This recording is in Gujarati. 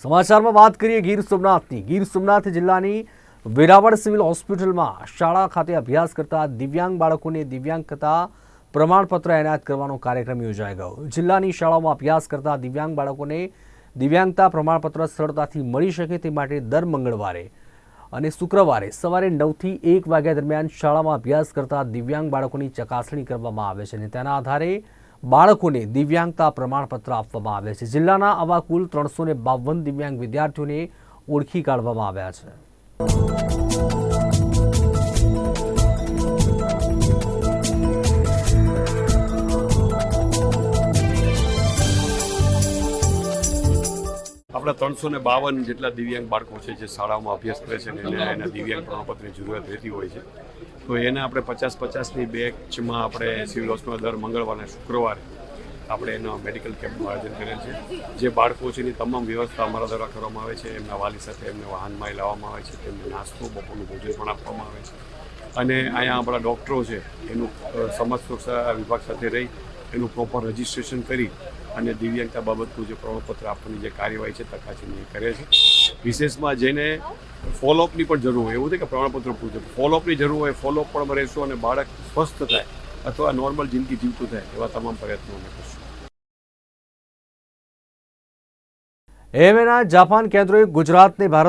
સમાચારમાં વાત કરીએ ગીર સોમનાથની. ગીર સોમનાથ જિલ્લાની વેરાવળ સિવિલ હોસ્પિટલમાં શાળા ખાતે અભ્યાસ કરતા દિવ્યાંગ બાળકોને દિવ્યાંગતા પ્રમાણપત્ર એનાયત કરવાનો કાર્યક્રમ યોજાઈ ગયો. જિલ્લાની શાળાઓમાં અભ્યાસ કરતા દિવ્યાંગ બાળકોને દિવ્યાંગતા પ્રમાણપત્ર સરળતાથી મળી શકે તે માટે દર મંગળવારે અને શુક્રવારે સવારે નવથી એક વાગ્યા દરમિયાન શાળામાં અભ્યાસ કરતા દિવ્યાંગ બાળકોની ચકાસણી કરવામાં આવે છે અને તેના આધારે બાળકોને દિવ્યાંગતા પ્રમાણપત્ર આપવામાં આવે છે. જિલ્લાના આવા કુલ ત્રણસો બાવન દિવ્યાંગ વિદ્યાર્થીઓને ઓળખી કાઢવામાં આવ્યા છે. આપણા ત્રણસો ને બાવન જેટલા દિવ્યાંગ બાળકો છે જે શાળાઓમાં અભ્યાસ કરે છે અને એના દિવ્યાંગ પ્રમાણપત્રની જરૂરિયાત રહેતી હોય છે. તો એને આપણે પચાસ પચાસની બેચમાં આપણે સિવિલ હોસ્પિટલ દર મંગળવારે શુક્રવારે આપણે એનો મેડિકલ કેમ્પનું આયોજન કરેલ છે. જે બાળકો છે એની તમામ વ્યવસ્થા અમારા દ્વારા કરવામાં આવે છે. એમના વાલી સાથે એમને વાહનમાં લાવવામાં આવે છે. તેમને નાસ્તો, બપોરનું ભોજન પણ આપવામાં આવે છે. અને અહીંયા આપણા ડૉક્ટરો છે, એનું સમાજ સુરક્ષા વિભાગ સાથે રહી એનું પ્રોપર રજિસ્ટ્રેશન કરી અને દિવ્યાંગતા બાબતનું જે પ્રમાણપત્ર આપવાની જે કાર્યવાહી છે તકાચીની એ કરે છે. વિશેષમાં જેને ફોલોઅપની પણ જરૂર હોય. એવું છે કે પ્રમાણપત્ર પૂરતું ફોલોઅપની જરૂર હોય, ફોલોઅપ પણ રહેશું અને બાળક સ્વસ્થ થાય અથવા નોર્મલ જિંદગી જીવતું થાય એવા તમામ પ્રયત્નો અમે કરશું. એમએના જાપાન કેન્દ્રોએ ગુજરાતને ભારત